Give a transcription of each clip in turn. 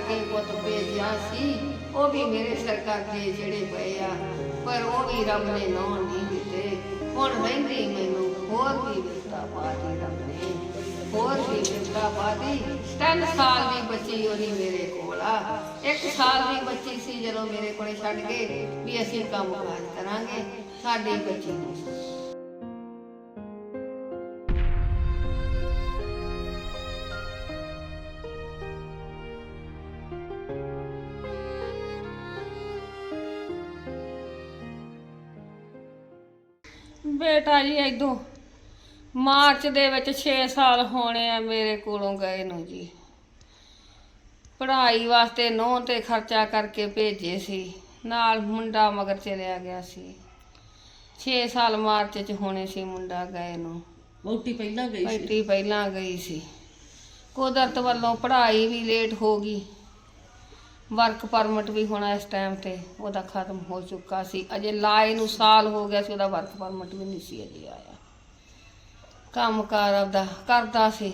ਪੁੱਤ ਭੇਜਿਆ ਸੀ, ਉਹ ਵੀ ਮੇਰੇ ਸਿਰ ਕਰਕੇ ਜਿਹੜੇ ਪਏ ਆ। ਪਰ ਉਹ ਵੀ ਰੱਬ ਨੇ ਨੌ ਨਹੀਂ ਦਿੱਤੇ। ਹੁਣ ਰਹਿੰਦੀ ਮੈਨੂੰ ਹੋਰ ਵੀ ਵਿਰਤਾ ਪਾਤੀ ਰੱਬ ਨੇ। ਹੋਰ ਵੀ ਵਿਰਤਾ ਪਾਤੀ ਤਿੰਨ ਸਾਲ ਦੀ ਬੱਚੀ ਉਹਦੀ ਮੇਰੇ ਕੋਲ ਆ। ਇੱਕ ਸਾਲ ਦੀ ਬੱਚੀ ਸੀ ਜਦੋਂ ਮੇਰੇ ਕੋਲੇ ਛੱਡ ਕੇ ਵੀ ਅਸੀਂ ਕੰਮ ਕਾਜ ਕਰਾਂਗੇ। ਸਾਡੀ ਬੱਚੀ ਨੂੰ ਬੇਟਾ ਜੀ ਇਦੋਂ ਮਾਰਚ ਦੇ ਵਿੱਚ 6 ਸਾਲ ਹੋਣੇ ਆ ਮੇਰੇ ਕੋਲੋਂ ਗਏ ਨੂੰ ਜੀ। ਪੜ੍ਹਾਈ ਵਾਸਤੇ ਨੋਹ ਤੇ ਖਰਚਾ ਕਰਕੇ ਭੇਜੇ ਸੀ। ਨਾਲ ਮੁੰਡਾ ਮਗਰ ਚਲਿਆ ਗਿਆ ਸੀ। 6 ਸਾਲ ਮਾਰਚ ਚ ਹੋਣੇ ਸੀ ਮੁੰਡਾ ਗਏ ਨੂੰ। ਵੋਟੀ ਪਹਿਲਾਂ ਗਈ ਸੀ? ਬੇਟੀ ਪਹਿਲਾਂ ਗਈ ਸੀ। ਕੁਦਰਤ ਵੱਲੋਂ ਪੜ੍ਹਾਈ ਵੀ ਲੇਟ ਹੋ ਗਈ। ਵਰਕ ਪਰਮਿਟ ਵੀ ਹੋਣਾ ਇਸ ਟਾਈਮ ਤੇ, ਉਹਦਾ ਖਤਮ ਹੋ ਚੁੱਕਾ ਸੀ। ਅਜੇ ਲਾਏ ਨੂੰ ਸਾਲ ਹੋ ਗਿਆ ਸੀ, ਉਹਦਾ ਵਰਕ ਪਰਮਿਟ ਵੀ ਨਹੀਂ ਸੀ ਅਜੇ ਆਇਆ। ਕੰਮਕਾਰ ਆਪਦਾ ਕਰਦਾ ਸੀ।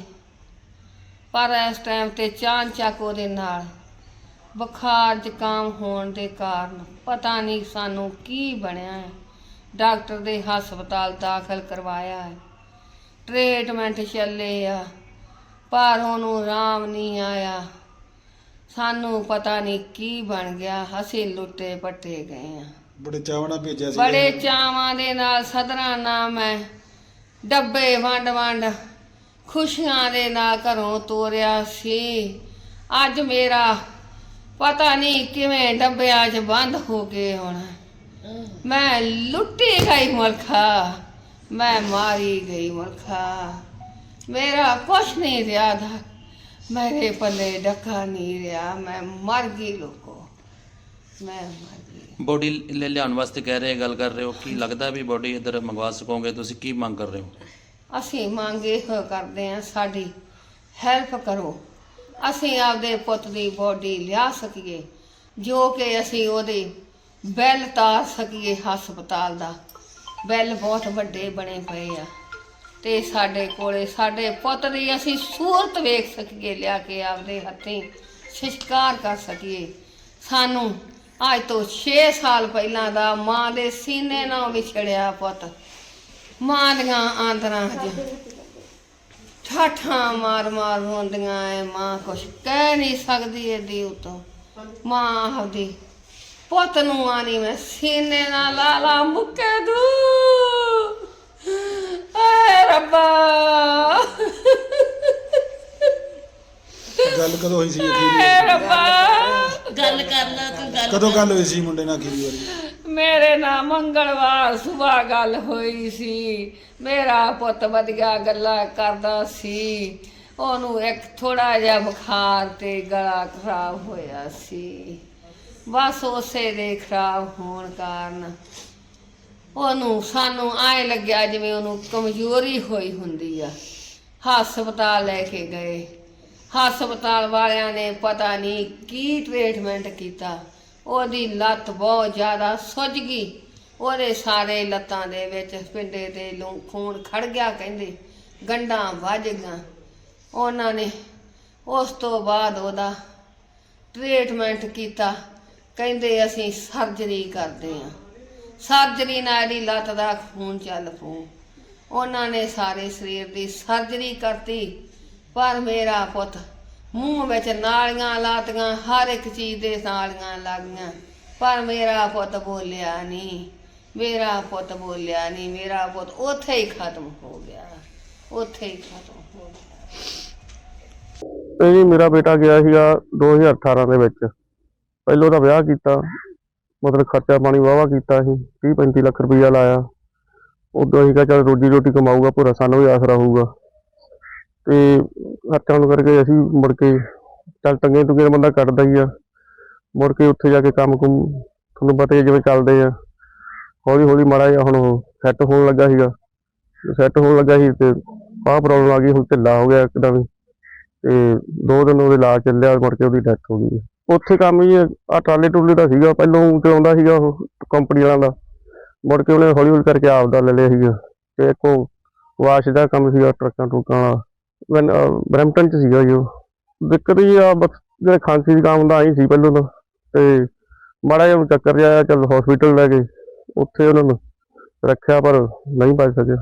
ਪਰ ਇਸ ਟਾਈਮ ਤੇ ਚਾਨ ਉਹਦੇ ਨਾਲ, ਬੁਖਾਰ ਜ਼ੁਕਾਮ ਹੋਣ ਦੇ ਕਾਰਨ ਪਤਾ ਨਹੀਂ ਸਾਨੂੰ ਕੀ ਬਣਿਆ ਹੈ। ਡਾਕਟਰ ਦੇ ਹਸਪਤਾਲ ਦਾਖਲ ਕਰਵਾਇਆ ਹੈ। ਟ੍ਰੀਟਮੈਂਟ ਚੱਲੇ ਆ, ਪਰ ਉਹਨੂੰ ਆਰਾਮ ਨਹੀਂ ਆਇਆ। ਸਾਨੂੰ ਪਤਾ ਨਹੀਂ ਕੀ ਬਣ ਗਿਆ ਅਸੀਂ ਲੁੱਟੇ ਪੱਟੇ ਗਏ ਆ। ਬੜੇ ਚਾਵਾਂ ਨਾਲ ਭੇਜਿਆ ਸੀ। ਬੜੇ ਚਾਵਾਂ ਦੇ ਨਾਲ ਸਦਰਾਂ ਨਾਮ ਹੈ ਡੱਬੇ ਵੰਡ ਵੰਡ ਖੁਸ਼ੀਆਂ ਦੇ ਨਾਲ ਘਰੋਂ ਤੋਰਿਆ ਸੀ। ਅੱਜ ਮੇਰਾ ਪਤਾ ਨਹੀਂ ਕਿਵੇਂ ਡੱਬਿਆਂ 'ਚ ਬੰਦ ਹੋ ਗਏ ਹੁਣ। ਮੈਂ ਲੁੱਟੀ ਗਈ ਮੁਲਖਾ ਮੈਂ ਮਾਰੀ ਗਈ ਮੁਲਖਾ ਮੇਰਾ ਕੁਛ ਨਹੀਂ ਰਿਹਾ ਮੇਰੇ ਪੱਲੇ ਡੱਕਾ ਨਹੀਂ ਰਿਹਾ ਮੈਂ ਮਰ ਗਈ ਲੋਕੋ ਮੈਂ ਮਰ ਗਈ। ਬੋਡੀ ਲੈ ਲਿਆਉਣ ਵਾਸਤੇ ਕਹਿ ਰਹੇ ਗੱਲ ਕਰ ਰਹੇ ਹੋ ਕੀ ਲੱਗਦਾ ਵੀ ਬੋਡੀ ਇੱਧਰ ਮੰਗਵਾ ਸਕੋਗੇ ਤੁਸੀਂ ਕੀ ਮੰਗ ਕਰ ਰਹੇ ਹੋ? ਅਸੀਂ ਮੰਗੇ ਹੋ ਕਰਦੇ ਹਾਂ ਸਾਡੀ ਹੈਲਪ ਕਰੋ। ਅਸੀਂ ਆਪਦੇ ਪੁੱਤ ਦੀ ਬੋਡੀ ਲਿਆ ਸਕੀਏ ਜੋ ਕਿ ਅਸੀਂ ਉਹਦੇ ਬਿੱਲ ਤਾਰ ਸਕੀਏ ਹਸਪਤਾਲ ਦਾ। ਬਿੱਲ ਬਹੁਤ ਵੱਡੇ ਬਣੇ ਪਏ ਆ। ਤੇ ਸਾਡੇ ਕੋਲੇ ਸਾਡੇ ਪੁੱਤ ਦੀ ਅਸੀਂ ਸੂਰਤ ਵੇਖ ਸਕੀਏ, ਲਿਆ ਕੇ ਆਪਦੇ ਹੱਥੀਂ ਸ਼ਿਸ਼ਕਾਰ ਕਰ ਸਕੀਏ। ਸਾਨੂੰ ਅੱਜ ਤੋਂ 6 ਸਾਲ ਪਹਿਲਾਂ ਦਾ ਮਾਂ ਦੇ ਸੀਨੇ ਨਾਲ ਵਿਛੜਿਆ ਪੁੱਤ। ਮਾਂ ਦੀਆਂ ਆਂਦਰਾਂ ਹਜੇ ਠਾਠਾਂ ਮਾਰ ਮਾਰ ਰੋਂਦੀਆਂ ਐ, ਮਾਂ ਕੁਛ ਕਹਿ ਨਹੀਂ ਸਕਦੀ ਇਹਦੀ ਉਤੋਂ। ਮਾਂ ਆਪਦੀ ਪੁੱਤ ਨੂੰ ਆਣੀ ਮੈਂ ਸੀਨੇ ਨਾਲ ਲਾ ਲਾ ਮੁੱਕੇ ਦੂਰ। ਰੱਬਾ ਗੱਲ ਕਦੋਂ ਹੋਈ ਸੀ ਅਖੀਰੀ ਰੱਬਾ। ਗੱਲ ਕਰ ਲੈ ਤੂੰ ਗੱਲ ਕਦੋਂ ਗੱਲ ਹੋਈ ਸੀ ਮੁੰਡੇ ਨਾਲ ਅਖੀਰੀ ਵਾਰੀ? ਮੇਰੇ ਨਾਲ ਮੰਗਲਵਾਰ ਸਵੇਰ ਗੱਲ ਹੋਈ ਸੀ। ਮੇਰਾ ਪੁੱਤ ਵਧੀਆ ਗੱਲਾਂ ਕਰਦਾ ਸੀ। ਉਹਨੂੰ ਇੱਕ ਥੋੜਾ ਜਿਹਾ ਬੁਖਾਰ ਤੇ ਗਲਾ ਖਰਾਬ ਹੋਇਆ ਸੀ। ਬਸ ਉਸੇ ਦੇ ਖਰਾਬ ਹੋਣ ਕਾਰਨ ਉਹਨੂੰ ਸਾਨੂੰ ਆਏ ਲੱਗਿਆ ਜਿਵੇਂ ਉਹਨੂੰ ਕਮਜ਼ੋਰੀ ਹੋਈ ਹੁੰਦੀ ਆ। ਹਸਪਤਾਲ ਲੈ ਕੇ ਗਏ। ਹਸਪਤਾਲ ਵਾਲਿਆਂ ਨੇ ਪਤਾ ਨਹੀਂ ਕੀ ਟ੍ਰੀਟਮੈਂਟ ਕੀਤਾ। ਉਹਦੀ ਲੱਤ ਬਹੁਤ ਜ਼ਿਆਦਾ ਸੁੱਜ ਗਈ। ਉਹਦੇ ਸਾਰੇ ਲੱਤਾਂ ਦੇ ਵਿੱਚ ਪਿੰਡੇ ਤੇ ਲੂ ਖੂਨ ਖੜ ਗਿਆ ਕਹਿੰਦੇ। ਗੰਢਾਂ ਵੱਜ ਗਈਆਂ। ਉਹਨਾਂ ਨੇ ਉਸ ਤੋਂ ਬਾਅਦ ਉਹਦਾ ਟ੍ਰੀਟਮੈਂਟ ਕੀਤਾ। ਕਹਿੰਦੇ ਅਸੀਂ ਸਰਜਰੀ ਕਰਦੇ ਹਾਂ। ਸਰਜਰੀ ਨਾਲ ਇਹਦੀ ਲੱਤ ਦਾ ਖੂਨ ਚੱਲ ਪਊ। ਉਹਨਾਂ ਨੇ ਸਾਰੇ ਸਰੀਰ ਦੀ ਸਰਜਰੀ ਕਰਤੀ, ਪਰ ਮੇਰਾ ਪੁੱਤ ਮੂੰਹ ਵਿੱਚ ਨਾਲੀਆਂ ਲਾਤੀਆਂ, ਹਰ ਇੱਕ ਚੀਜ਼ ਦੇ ਨਾਲੀਆਂ ਲੱਗੀਆਂ। ਪਰ ਮੇਰਾ ਪੁੱਤ ਬੋਲਿਆ ਨਹੀਂ, ਮੇਰਾ ਪੁੱਤ ਬੋਲਿਆ ਨਹੀਂ, ਮੇਰਾ ਪੁੱਤ ਉੱਥੇ ਹੀ ਖਤਮ ਹੋ ਗਿਆ, ਉੱਥੇ ਹੀ ਖਤਮ ਹੋ ਗਿਆ। ਇਹ ਮੇਰਾ ਬੇਟਾ ਗਿਆ ਸੀਗਾ 2018 ਦੇ ਵਿੱਚ। ਪਹਿਲੋਂ ਤਾਂ ਵਿਆਹ ਕੀਤਾ। ਮਤਲਬ ਖਰਚਾ ਪਾਣੀ ਵਾਵਾ ਕੀਤਾ ਸੀ 30 35 ਲੱਖ ਰੁਪਈਆ ਲਾਇਆ। ਉਦੋਂ ਅਸੀਂ ਕਿਹਾ ਚੱਲ ਰੋਜੀ ਰੋਟੀ ਕਮਾਊਗਾ, ਭੋਰਾ ਸਾਨੂੰ ਵੀ ਆਸਰਾ ਹੋਊਗਾ। ਤੇ ਖਰਚਾ ਨੂੰ ਕਰਕੇ ਅਸੀਂ ਮੁੜ ਕੇ ਚੱਲ ਟੰਗੇ ਟੁਗੇ ਬੰਦਾ ਕੱਢਦਾ ਹੀ ਆ। ਮੁੜ ਕੇ ਉੱਥੇ ਜਾ ਕੇ ਕੰਮ ਕੁਮ ਤੁਹਾਨੂੰ ਪਤਾ ਹੀ ਆ ਜਿਵੇਂ ਚੱਲਦੇ ਆ। ਹੌਲੀ ਹੌਲੀ ਮਾੜਾ ਜਿਹਾ ਹੁਣ ਸੈੱਟ ਹੋਣ ਲੱਗਾ ਸੀਗਾ। ਸੈੱਟ ਹੋਣ ਲੱਗਾ ਸੀ ਤੇ ਆਹ ਪ੍ਰੋਬਲਮ ਆ ਗਈ, ਹੁਣ ਢਿੱਲਾ ਹੋ ਗਿਆ ਇੱਕਦਮ। ਤੇ ਦੋ ਦਿਨ ਉਹਦੇ ਇਲਾਜ ਚੱਲਿਆ, ਮੁੜ ਕੇ ਉਹਦੀ ਡੈਥ ਹੋ ਗਈ। ਉੱਥੇ ਕੰਮ ਹੀ ਆ ਟਰਾਲੇ ਟੁਰਲੇ ਦਾ ਸੀਗਾ ਪਹਿਲਾਂ ਚਲਾਉਂਦਾ ਸੀਗਾ ਉਹ ਕੰਪਨੀ ਵਾਲਾ ਦਾ। ਮੁੜ ਕੇ ਉਹਨੇ ਹੌਲੀ ਹੌਲੀ ਕਰਕੇ ਆਪਦਾ ਲੈ ਲਿਆ ਸੀਗਾ। ਤੇ ਇੱਕ ਉਹ ਵਾਸ਼ ਦਾ ਕੰਮ ਸੀਗਾ ਟਰੱਕਾਂ ਟਰੁੱਕਾਂ ਵਾਲਾ। ਬਰੈਂਪਟਨ ਚ ਸੀਗਾ ਜੀ ਦਿੱਕਤ ਇਹ ਆ ਬਸ ਜਿਹੜੇ ਖਾਂਸੀ ਜ਼ੁਕਾਮ ਦਾ ਆਈ ਸੀ ਪਹਿਲਾਂ ਤਾਂ। ਤੇ ਮਾੜਾ ਜਿਹਾ ਚੱਕਰ ਜਿਹਾ ਚੱਲ ਹਸਪੀਟਲ ਲੈ ਗਏ। ਉੱਥੇ ਉਹਨਾਂ ਨੂੰ ਰੱਖਿਆ ਪਰ ਨਹੀਂ ਬਚ ਸਕਿਆ।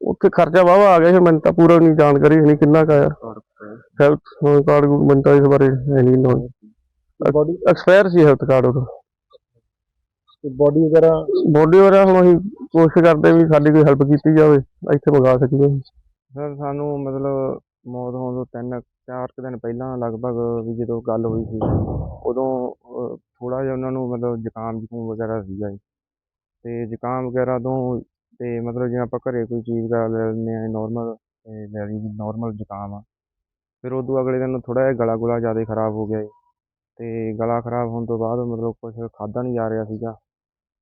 ਉੱਥੇ ਖਰਚਾ ਵਾਵਾ ਆ ਗਿਆ ਸੀ ਮੈਨੂੰ ਤਾਂ ਪੂਰਾ ਨਹੀਂ ਜਾਣਕਾਰੀ ਨਹੀਂ ਕਿੰਨਾ ਕੁ ਆਇਆ। ਹੈਲਥ ਕਾਰਡ ਮੈਨੂੰ ਤਾਂ ਇਸ ਬਾਰੇ ਹੈ ਨਹੀਂ। ਨੋ ਬੋਡੀ ਐਕਸਪਾਇਰ ਸੀ ਹੈਲਥ ਕਾਰਡ ਉਹਦਾ ਬੋਡੀ ਵਗੈਰਾ? ਬੋਡੀ ਵਾਲਾ ਹੁਣ ਅਸੀਂ ਕੋਸ਼ਿਸ਼ ਕਰਦੇ ਵੀ ਸਾਡੀ ਕੋਈ ਹੈਲਪ ਕੀਤੀ ਜਾਵੇ ਇੱਥੇ ਮੰਗਾ ਸਕੀਏ। ਸਰ ਸਾਨੂੰ ਮਤਲਬ ਮੌਤ ਹੋਣ ਤੋਂ ਤਿੰਨ ਚਾਰ ਕੁ ਦਿਨ ਪਹਿਲਾਂ ਲਗਭਗ ਵੀ ਜਦੋਂ ਗੱਲ ਹੋਈ ਸੀ ਉਦੋਂ ਥੋੜਾ ਜਿਹਾ ਉਹਨਾਂ ਨੂੰ ਮਤਲਬ ਜ਼ੁਕਾਮ ਜ਼ੁਕਾਮ ਵਗੈਰਾ ਸੀਗਾ ਜੀ। ਤੇ ਜ਼ੁਕਾਮ ਵਗੈਰਾ ਤੋਂ ਤੇ ਮਤਲਬ ਜਿਵੇਂ ਆਪਾਂ ਘਰੇ ਕੋਈ ਚੀਜ਼ ਵਗੈਰਾ ਲੈ ਲੈਂਦੇ ਆ ਨਾਰਮਲ ਲੈ ਲਈ ਨਾਰਮਲ ਜ਼ੁਕਾਮ ਆ। ਫਿਰ ਉਦੋਂ ਅਗਲੇ ਦਿਨ ਥੋੜਾ ਜਿਹਾ ਗਲਾ ਗੁਲਾ ਜ਼ਿਆਦਾ ਖਰਾਬ ਹੋ ਗਿਆ ਜੀ। ਤੇ ਗਲਾ ਖਰਾਬ ਹੋਣ ਤੋਂ ਬਾਅਦ ਮਤਲਬ ਕੁਝ ਖਾਦਾ ਨਹੀਂ ਜਾ ਰਿਹਾ ਸੀਗਾ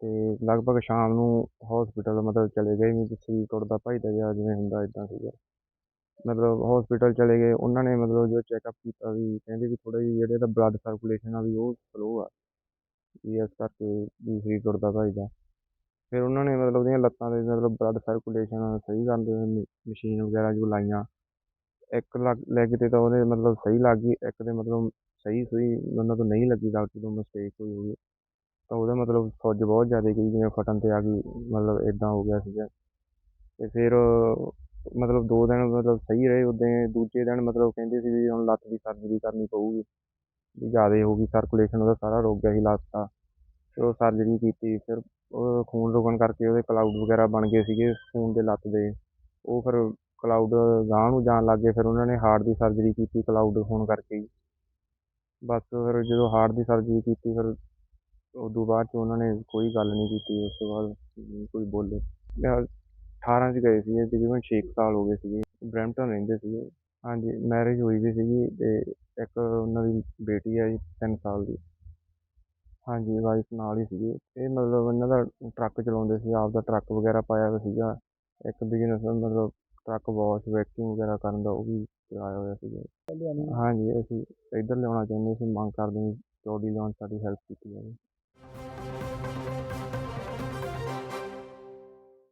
ਤੇ ਲਗਭਗ ਸ਼ਾਮ ਨੂੰ ਹਸਪੀਟਲ ਮਤਲਬ ਚਲੇ ਗਏ ਨਹੀਂ ਸਰੀਰ ਟੁੱਟਦਾ ਭੱਜਦਾ ਜਿਹਾ ਜਿਵੇਂ ਹੁੰਦਾ ਇਦਾਂ ਸੀਗਾ। ਮਤਲਬ ਹਸਪੀਟਲ ਚਲੇ ਗਏ, ਉਹਨਾਂ ਨੇ ਮਤਲਬ ਜੋ ਚੈੱਕਅਪ ਕੀਤਾ ਵੀ ਕਹਿੰਦੇ ਵੀ ਥੋੜਾ ਜਿਹਾ ਜਿਹੜੇ ਤਾਂ ਬਲੱਡ ਸਰਕੂਲੇਸ਼ਨ ਆ ਵੀ ਉਹ ਸਲੋ ਆ ਵੀ ਇਸ ਕਰਕੇ ਵੀ ਸਰੀਰ ਟੁੱਟਦਾ ਭੱਜਦਾ ਫਿਰ ਉਹਨਾਂ ਨੇ ਮਤਲਬ ਉਹਦੀਆਂ ਲੱਤਾਂ ਦੇ ਮਤਲਬ ਬਲੱਡ ਸਰਕੂਲੇਸ਼ਨ ਸਹੀ ਕਰਨ ਦੇ ਮਸ਼ੀਨ ਵਗੈਰਾ ਜੋ ਲਾਈਆਂ, ਇੱਕ ਲੈਗ ਤੇ ਤਾਂ ਉਹਦੇ ਮਤਲਬ ਸਹੀ ਲੱਗ ਗਈ, ਇੱਕ ਦੇ ਮਤਲਬ ਸਹੀ ਸਹੀ ਉਹਨਾਂ ਤੋਂ ਨਹੀਂ ਲੱਗੀ ਡਾਕਟਰ ਤੋਂ ਮਿਸਟੇਕ ਹੋਈ ਹੋਈ ਤਾਂ ਉਹਦਾ ਮਤਲਬ ਸੁੱਜ ਬਹੁਤ ਜ਼ਿਆਦਾ ਗਈ ਜਿਵੇਂ ਫਟਣ ਤੇ ਆ ਗਈ, ਮਤਲਬ ਇਦਾਂ ਹੋ ਗਿਆ ਸੀਗਾ। ਤੇ ਫਿਰ ਮਤਲਬ ਦੋ ਦਿਨ ਮਤਲਬ ਸਹੀ ਰਹੇ ਉਦੋਂ ਦੂਜੇ ਦਿਨ ਮਤਲਬ ਕਹਿੰਦੇ ਸੀ ਵੀ ਹੁਣ ਲੱਤ ਦੀ ਸਰਜਰੀ ਕਰਨੀ ਪਊਗੀ। ਵੀ ਜ਼ਿਆਦਾ ਹੋ ਗਈ ਸਰਕੂਲੇਸ਼ਨ ਉਹਦਾ ਸਾਰਾ ਰੁਕ ਗਿਆ ਸੀ ਲੱਤ ਦਾ। ਫਿਰ ਉਹ ਸਰਜਰੀ ਕੀਤੀ, ਫਿਰ ਉਹ ਖੂਨ ਰੁਕਣ ਕਰਕੇ ਉਹਦੇ ਕਲਾਊਡ ਵਗੈਰਾ ਬਣ ਗਏ ਸੀਗੇ ਖੂਨ ਦੇ ਲੱਤ ਦੇ। ਉਹ ਫਿਰ ਕਲਾਊਡ ਗਾਂਹ ਨੂੰ ਜਾਣ ਲੱਗ ਗਏ, ਫਿਰ ਉਹਨਾਂ ਨੇ ਹਾਰਟ ਦੀ ਸਰਜਰੀ ਕੀਤੀ ਕਲਾਊਡ ਹੋਣ ਕਰਕੇ। ਹੀ ਬਸ ਫਿਰ ਜਦੋਂ ਹਾਰਟ ਦੀ ਸਰਜਰੀ ਕੀਤੀ, ਫਿਰ ਉਦੋਂ ਬਾਅਦ ਚ ਉਹਨਾਂ ਨੇ ਕੋਈ ਗੱਲ ਨਹੀਂ ਕੀਤੀ, ਉਸ ਤੋਂ ਬਾਅਦ ਕੋਈ ਬੋਲੇ। ਮੈਂ 18 ਚ ਗਏ ਸੀਗੇ, ਤਕਰੀਬਨ ਛੇ ਕੁ ਸਾਲ ਹੋ ਗਏ ਸੀਗੇ। ਬਰੈਂਪਟਨ ਰਹਿੰਦੇ ਸੀਗੇ। ਹਾਂਜੀ ਮੈਰਿਜ ਹੋਈ ਵੀ ਸੀਗੀ ਤੇ ਇੱਕ ਉਹਨਾਂ ਦੀ ਬੇਟੀ ਹੈ ਜੀ 3 ਸਾਲ ਦੀ। ਹਾਂਜੀ ਵਾਈਫ ਨਾਲ ਹੀ ਸੀਗੀ। ਇਹ ਮਤਲਬ ਇਹਨਾਂ ਦਾ ਟਰੱਕ ਚਲਾਉਂਦੇ ਸੀ, ਆਪਦਾ ਟਰੱਕ ਵਗੈਰਾ ਪਾਇਆ ਹੋਇਆ ਸੀਗਾ। ਇੱਕ ਬਿਜ਼ਨਸ ਮਤਲਬ ਟਰੱਕ ਵਾਸ਼ ਵੈਕਿਊਮ ਵਗੈਰਾ ਕਰਨ ਦਾ, ਉਹ ਵੀ ਚਲਾਇਆ ਹੋਇਆ ਸੀਗਾ ਹਾਂਜੀ ਅਸੀਂ ਇੱਧਰ ਲਿਆਉਣਾ ਚਾਹੁੰਦੇ ਸੀ ਮੰਗ ਕਰਦੇ ਹਾਂ ਚੌੜੀ ਲਿਆਉਣ 'ਚ ਸਾਡੀ ਹੈਲਪ ਕੀਤੀ ਜਾਵੇ।